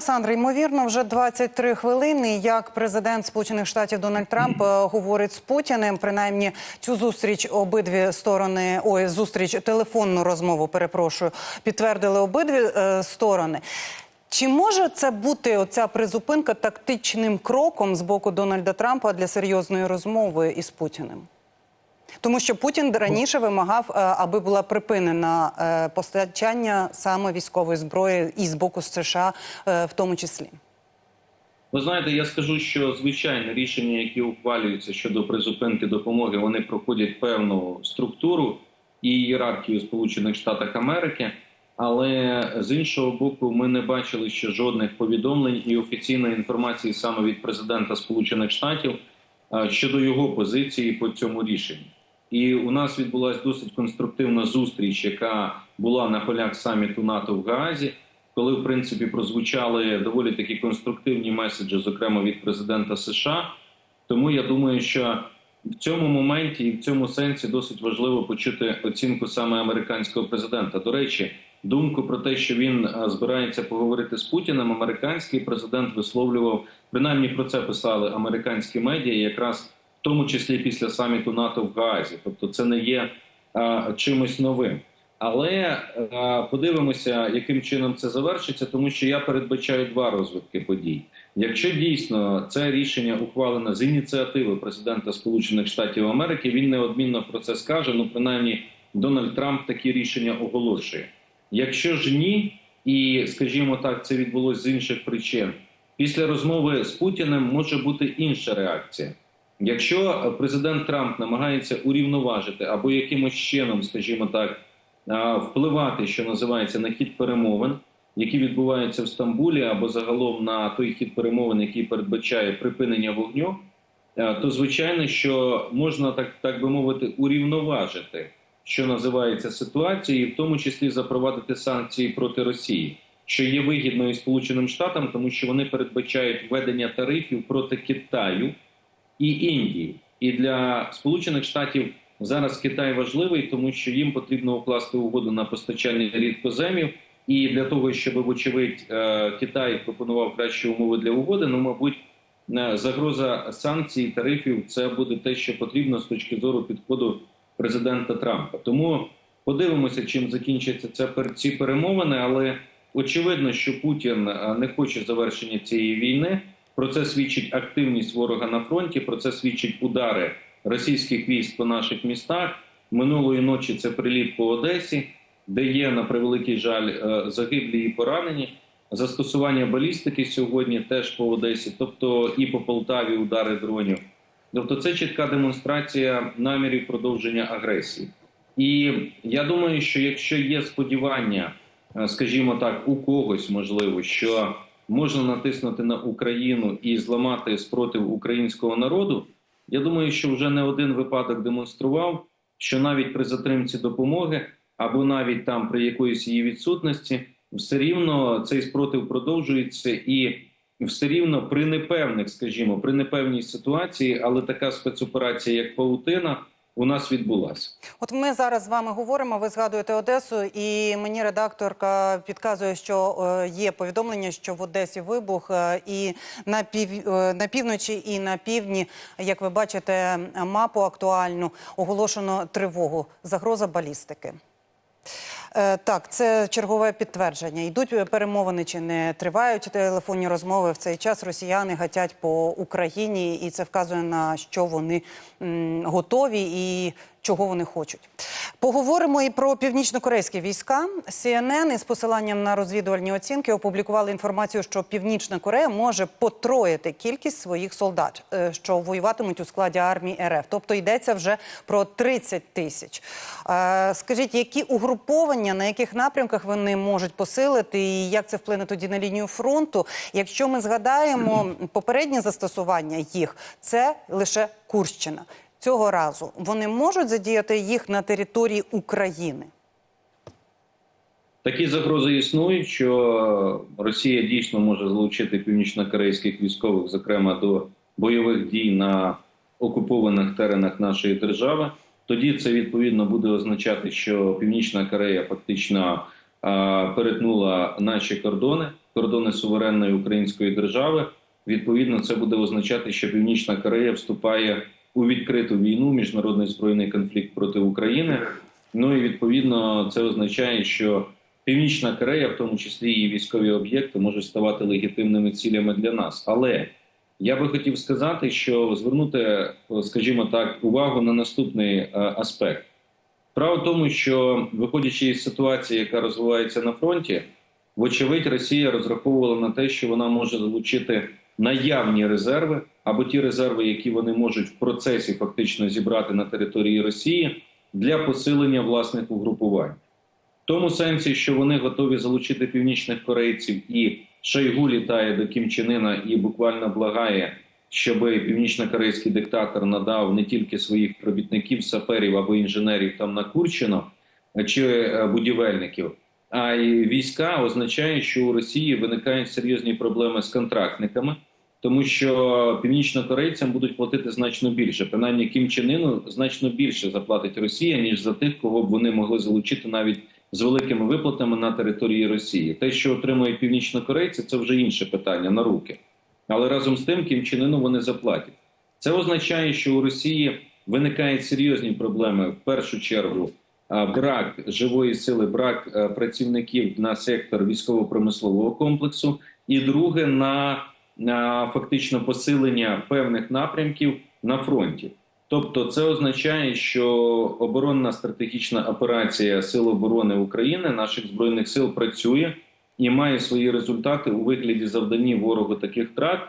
Олександре, ймовірно, вже 23 хвилини. Як президент Сполучених Штатів Дональд Трамп е, говорить з Путіним, принаймні цю зустріч обидві сторони, ой, зустріч телефонну розмову, перепрошую, підтвердили обидві е, сторони. Чи може це бути оця призупинка тактичним кроком з боку Дональда Трампа для серйозної розмови із Путіним? Тому що Путін раніше вимагав, е, аби була припинена е, постачання саме військової зброї і з боку США, е, в тому числі. Ви знаєте, я скажу, що звичайно рішення, які ухвалюються щодо призупинки допомоги, вони проходять певну структуру і ієрархію Сполучених Штатах Америки. Але з іншого боку, ми не бачили ще жодних повідомлень і офіційної інформації саме від президента Сполучених Штатів щодо його позиції по цьому рішенню. І у нас відбулася досить конструктивна зустріч, яка була на полях саміту НАТО в Гаазі, коли в принципі прозвучали доволі такі конструктивні меседжі, зокрема від президента США. Тому я думаю, що в цьому моменті і в цьому сенсі досить важливо почути оцінку саме американського президента. До речі, думку про те, що він е, збирається поговорити з Путіним, американський президент висловлював принаймні про це писали американські медіа, якраз в тому числі після саміту НАТО в Гаазі. Тобто, це не є а, чимось новим. Але а, подивимося, яким чином це завершиться, тому що я передбачаю два розвитки подій. Якщо дійсно це рішення ухвалене з ініціативи президента Сполучених Штатів Америки, він неодмінно про це скаже. Ну, принаймні, Дональд Трамп такі рішення оголошує. Якщо ж ні, і скажімо так, це відбулося з інших причин. Після розмови з Путіним може бути інша реакція. Якщо президент Трамп намагається урівноважити або якимось чином, скажімо так, впливати, що називається на хід перемовин, які відбуваються в Стамбулі, або загалом на той хід перемовин, який передбачає припинення вогню, то звичайно, що можна так, так би мовити, урівноважити, що називається ситуацію, і в тому числі запровадити санкції проти Росії. Що є вигідною Сполученим Штатам, тому що вони передбачають введення тарифів проти Китаю і Індії. І для Сполучених Штатів зараз Китай важливий, тому що їм потрібно укласти угоду на постачання рідкоземів. І для того, щоб вочевидь е, Китай пропонував кращі умови для угоди, ну мабуть, е, загроза санкцій тарифів це буде те, що потрібно з точки зору підходу президента Трампа. Тому подивимося, чим закінчаться ці перемовини, але очевидно, що Путін е, не хоче завершення цієї війни. Про це свідчить активність ворога на фронті. Про це свідчить удари російських військ по наших містах. Минулої ночі це приліт по Одесі, де є на превеликий жаль загиблі і поранені. Застосування балістики сьогодні теж по Одесі, тобто і по Полтаві удари дронів. Тобто, це чітка демонстрація намірів продовження агресії. І я думаю, що якщо є сподівання, скажімо так, у когось можливо, що можна натиснути на Україну і зламати спротив українського народу. Я думаю, що вже не один випадок демонстрував, що навіть при затримці допомоги або навіть там при якоїсь її відсутності, все рівно цей спротив продовжується, і все рівно при непевних, скажімо, при непевній ситуації, але така спецоперація, як Паутина у нас відбулася. От ми зараз з вами говоримо. Ви згадуєте Одесу, і мені редакторка підказує, що є повідомлення, що в Одесі вибух, і на пів на півночі і на півдні, як ви бачите, мапу актуальну оголошено тривогу. Загроза балістики. Так, це чергове підтвердження. Йдуть перемовини чи не тривають телефонні розмови в цей час. Росіяни гатять по Україні, і це вказує на що вони готові і чого вони хочуть. Поговоримо і про північно-корейські війська. CNN із посиланням на розвідувальні оцінки опублікували інформацію, що Північна Корея може потроїти кількість своїх солдат, що воюватимуть у складі армії РФ. Тобто йдеться вже про 30 тисяч. Скажіть, які угруповання на яких напрямках вони можуть посилити, і як це вплине тоді на лінію фронту? Якщо ми згадаємо попереднє застосування їх, це лише Курщина. Цього разу вони можуть задіяти їх на території України. Такі загрози існують, що Росія дійсно може залучити північно-корейських військових, зокрема до бойових дій на окупованих теренах нашої держави. Тоді це відповідно буде означати, що Північна Корея фактично а, перетнула наші кордони. кордони суверенної української держави. Відповідно, це буде означати, що Північна Корея вступає у відкриту війну, міжнародний збройний конфлікт проти України. Ну і відповідно це означає, що Північна Корея, в тому числі і військові об'єкти, можуть ставати легітимними цілями для нас. Але я би хотів сказати, що звернути, скажімо так, увагу на наступний е, аспект. Справа в тому, що виходячи із ситуації, яка розвивається на фронті, вочевидь, Росія розраховувала на те, що вона може залучити наявні резерви або ті резерви, які вони можуть в процесі фактично зібрати на території Росії для посилення власних угрупувань. В тому сенсі, що вони готові залучити північних корейців, і Шойгу літає до Кім Чен Ына і буквально благає, щоб північно-корейський диктатор надав не тільки своїх робітників, саперів або інженерів там на Курчино чи е, будівельників, а й війська означає, що у Росії виникають серйозні проблеми з контрактниками, тому що північнокорейцям будуть платити значно більше. Принаймні Кім Ыну значно більше заплатить Росія ніж за тих, кого б вони могли залучити навіть з великими виплатами на території Росії. Те, що отримують північнокорейці, це вже інше питання на руки. Але разом з тим Кім Ыну вони заплатять. Це означає, що у Росії виникають серйозні проблеми в першу чергу. Брак живої сили, брак е, працівників на сектор військово-промислового комплексу, і друге на фактично посилення певних напрямків на фронті. Тобто, це означає, що оборонна стратегічна операція Сил оборони України наших збройних сил працює і має свої результати у вигляді завданні ворогу таких втрат,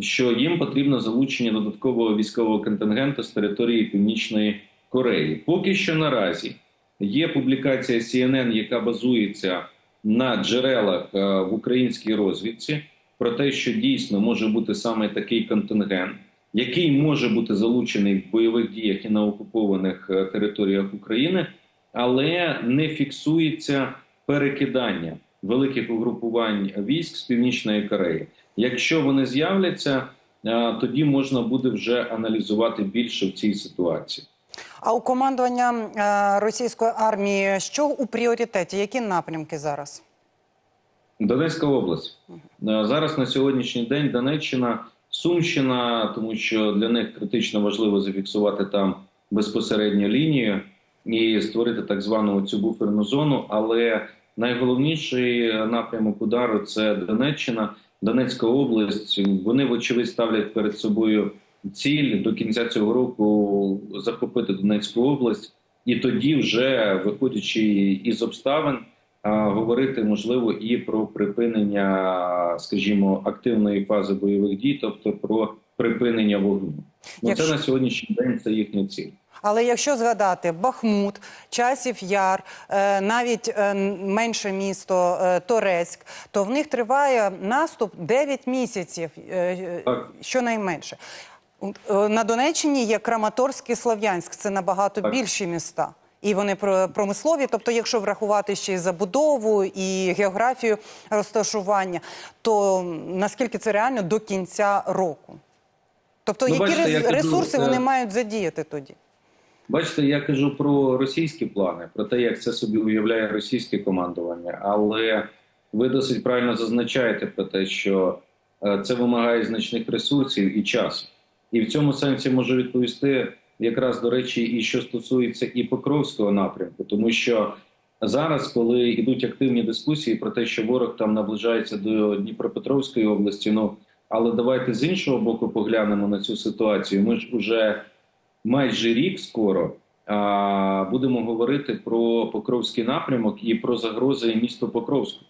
що їм потрібно залучення додаткового військового контингенту з території Північної Кореї. Поки що наразі є публікація CNN, яка базується на джерелах е, в українській розвідці, про те, що дійсно може бути саме такий контингент, який може бути залучений в бойових діях і на окупованих е, територіях України, але не фіксується перекидання великих угрупувань військ з північної Кореї. Якщо вони з'являться, е, тоді можна буде вже аналізувати більше в цій ситуації. А у командування е, російської армії що у пріоритеті? Які напрямки зараз? Донецька область Е, зараз на сьогоднішній день Донеччина, Сумщина, тому що для них критично важливо зафіксувати там безпосередньо лінію і створити так звану цю буферну зону. Але найголовніший напрямок удару це Донеччина, Донецька область. Вони вочевидь ставлять перед собою ціль до кінця цього року захопити Донецьку область, і тоді, вже виходячи із обставин, говорити можливо і про припинення, скажімо, активної фази бойових дій, тобто про припинення вогню. Ну, Якщо- Це на сьогоднішній день це їхня ціль. Але якщо згадати Бахмут, Часів Яр, е, навіть е, менше місто е, Торецьк, то в них триває наступ 9 місяців, Так. щонайменше. На Донеччині є Краматорськ і Слов'янськ, це набагато Так. більші міста. І вони про- промислові, тобто, якщо врахувати ще й забудову і географію розташування, то наскільки це реально до кінця року? Тобто, Ну, які бачите, я рес- кажу, ресурси е, вони мають задіяти тоді? Бачите, я кажу про російські плани, про те, як це собі уявляє російське командування. Але ви досить правильно зазначаєте про те, що е, це вимагає значних ресурсів і часу. І в цьому сенсі можу відповісти якраз до речі, і що стосується і Покровського напрямку, тому що зараз, коли йдуть активні дискусії про те, що ворог там наближається до Дніпропетровської області, ну але давайте з іншого боку поглянемо на цю ситуацію. Ми ж уже майже рік скоро а, будемо говорити про Покровський напрямок і про загрози місту Покровську.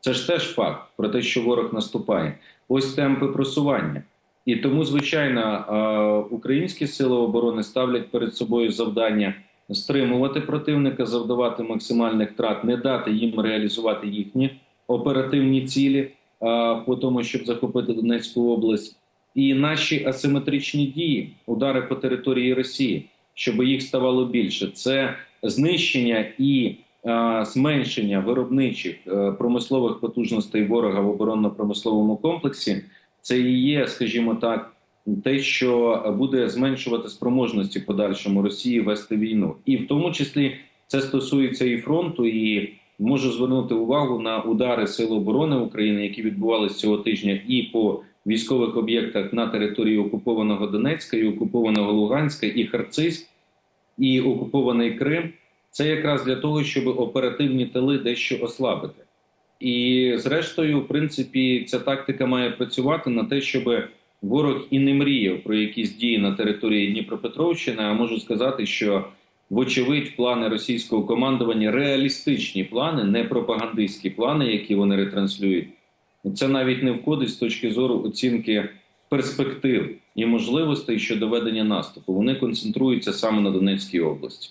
Це ж теж факт про те, що ворог наступає. Ось темпи просування. І тому, звичайно, українські сили оборони ставлять перед собою завдання стримувати противника, завдавати максимальних втрат, не дати їм реалізувати їхні оперативні цілі а, по тому, щоб захопити Донецьку область і наші асиметричні дії, удари по території Росії, щоб їх ставало більше. Це знищення і е, зменшення виробничих е, промислових потужностей ворога в оборонно-промисловому комплексі. Це і є, скажімо так, те, що буде зменшувати спроможності подальшому Росії вести війну, і в тому числі це стосується і фронту, і можу звернути увагу на удари Сил оборони України, які відбувалися цього тижня, і по військових об'єктах на території окупованого Донецька, і окупованого Луганська, і Харциськ, і окупований Крим. Це якраз для того, щоб оперативні тили дещо ослабити. І зрештою, в принципі, ця тактика має працювати на те, щоб ворог і не мріяв про якісь дії на території Дніпропетровщини. А можу сказати, що вочевидь плани російського командування реалістичні плани, не пропагандистські плани, які вони ретранслюють. Це навіть не входить з точки зору оцінки перспектив і можливостей щодо ведення наступу. Вони концентруються саме на Донецькій області.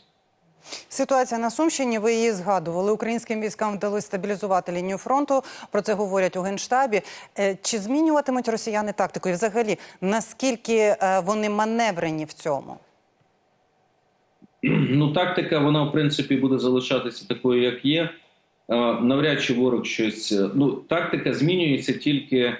Ситуація на Сумщині, ви її згадували. Українським військам вдалося стабілізувати лінію фронту. Про це говорять у Генштабі. Е, Чи змінюватимуть росіяни тактику? І взагалі, наскільки е, вони маневрені в цьому? Ну, тактика, вона в принципі буде залишатися такою, як є. Е, Навряд чи ворог щось. Ну, тактика змінюється тільки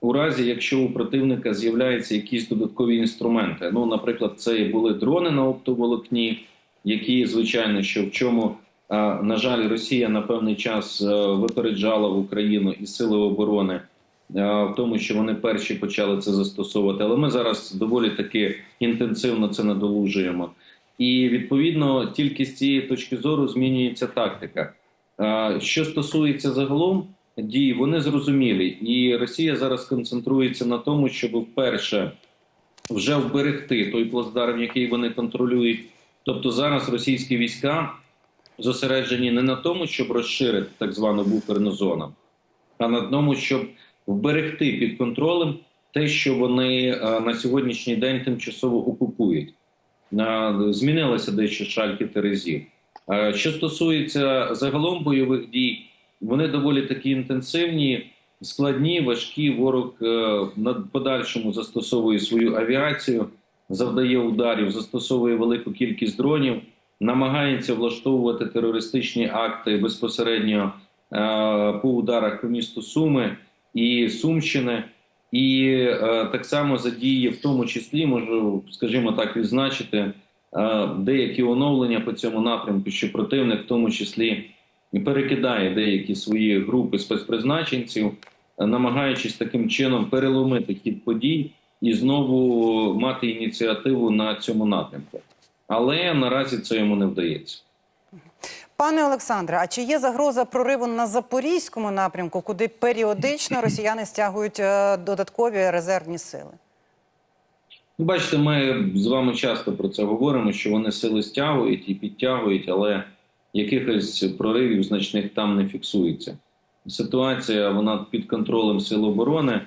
у разі, якщо у противника з'являються якісь додаткові інструменти. Ну, наприклад, це були дрони на оптоволокні, які, звичайно, що в чому, е, на жаль, Росія на певний час е, випереджала в Україну і сили оборони. е, В тому, що вони перші почали це застосовувати, але ми зараз доволі таки інтенсивно це надолужуємо. І відповідно тільки з цієї точки зору змінюється тактика. Що стосується загалом дій, вони зрозумілі, і Росія зараз концентрується на тому, щоб вперше вже вберегти той плацдарм, який вони контролюють. Тобто зараз російські війська зосереджені не на тому, щоб розширити так звану буферну зону, а на тому, щоб вберегти під контролем те, що вони е, на сьогоднішній день тимчасово окупують. Змінилося дещо шальки терезів. Е, Що стосується загалом бойових дій, вони доволі такі інтенсивні, складні, важкі. Ворог е, на подальшому застосовує свою авіацію, завдає ударів, застосовує велику кількість дронів, намагається влаштовувати терористичні акти безпосередньо е, по ударах по місту Суми і Сумщини. І е, так само задіє, в тому числі, можу, скажімо так, відзначити е, деякі оновлення по цьому напрямку, що противник, в тому числі, перекидає деякі свої групи спецпризначенців, намагаючись таким чином переломити хід подій і знову мати ініціативу на цьому напрямку. Але наразі це йому не вдається. Пане Олександре, а чи є загроза прориву на запорізькому напрямку, куди періодично росіяни стягують е, додаткові резервні сили? Ну, Бачите, ми з вами часто про це говоримо, що вони сили стягують і підтягують, але якихось проривів значних там не фіксується. Ситуація вона під контролем сил оборони.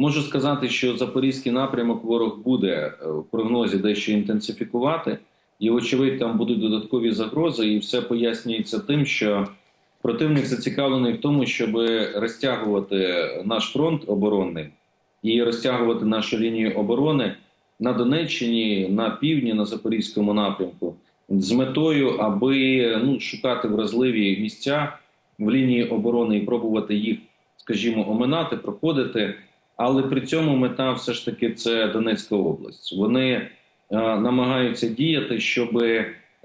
Можу сказати, що запорізький напрямок ворог буде е, в прогнозі дещо інтенсифікувати, і, вочевидь, там будуть додаткові загрози, і все пояснюється тим, що противник зацікавлений в тому, щоб розтягувати наш фронт оборонний і розтягувати нашу лінію оборони на Донеччині, на півдні, на Запорізькому напрямку з метою, аби ну, шукати вразливі місця в лінії оборони і пробувати їх, скажімо, оминати, проходити. Але при цьому мета все ж таки це Донецька область. Вони е, намагаються діяти, щоб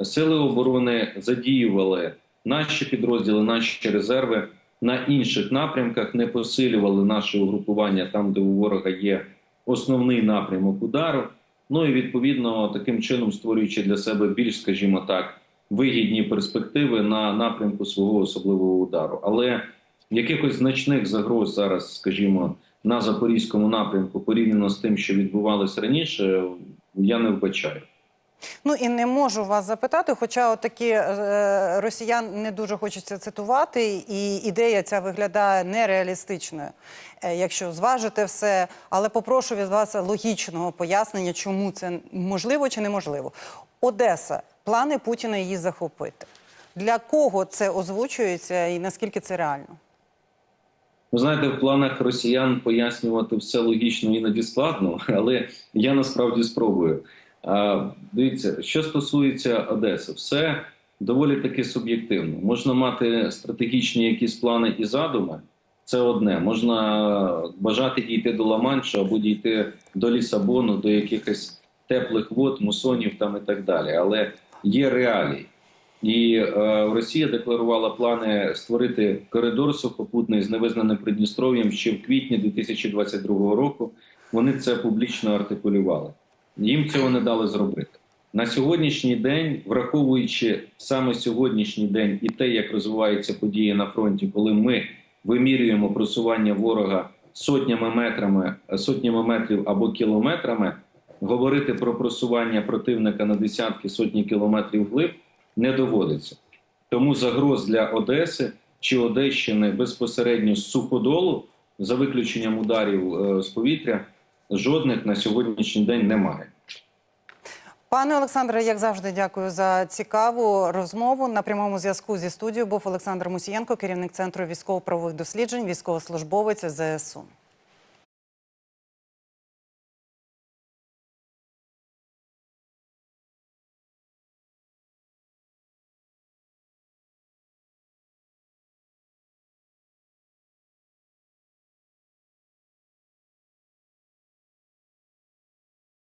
сили оборони задіювали наші підрозділи, наші резерви на інших напрямках, не посилювали наше угрупування там, де у ворога є основний напрямок удару. Ну і відповідно таким чином створюючи для себе більш, скажімо так, вигідні перспективи на напрямку свого особливого удару. Але якихось значних загроз зараз, скажімо, на запорізькому напрямку порівняно з тим, що відбувалося раніше, я не вбачаю. Ну і не можу вас запитати, хоча такі е, росіян не дуже хочеться цитувати, і ідея ця виглядає нереалістичною, е, якщо зважити все. Але попрошу від вас логічного пояснення, чому це можливо чи неможливо. Одеса, плани Путіна її захопити. Для кого це озвучується і наскільки це реально? Ви знаєте, в планах росіян пояснювати все логічно іноді складно, але я насправді спробую. А, Дивіться, що стосується Одеси, все доволі таки суб'єктивно. Можна мати стратегічні якісь плани і задуми. Це одне. Можна бажати дійти до Ла-Маншу або дійти до Лісабону, до якихось теплих вод, мусонів там і так далі. Але є реалії. І е, Росія декларувала плани створити коридор сухопутний з невизнаним Придністров'ям ще в квітні 2022 року. Вони це публічно артикулювали. Їм цього не дали зробити. На сьогоднішній день, враховуючи саме сьогоднішній день і те, як розвиваються події на фронті, коли ми вимірюємо просування ворога сотнями метрами, сотнями метрів або кілометрами, говорити про просування противника на десятки сотні кілометрів вглиб не доводиться. Тому загроз для Одеси чи Одещини безпосередньо з суходолу, за виключенням ударів е, з повітря, жодних на сьогоднішній день немає. Пане Олександре, як завжди, дякую за цікаву розмову. На прямому зв'язку зі студією був Олександр Мусієнко, керівник центру військово-правових досліджень, військовослужбовець ЗСУ.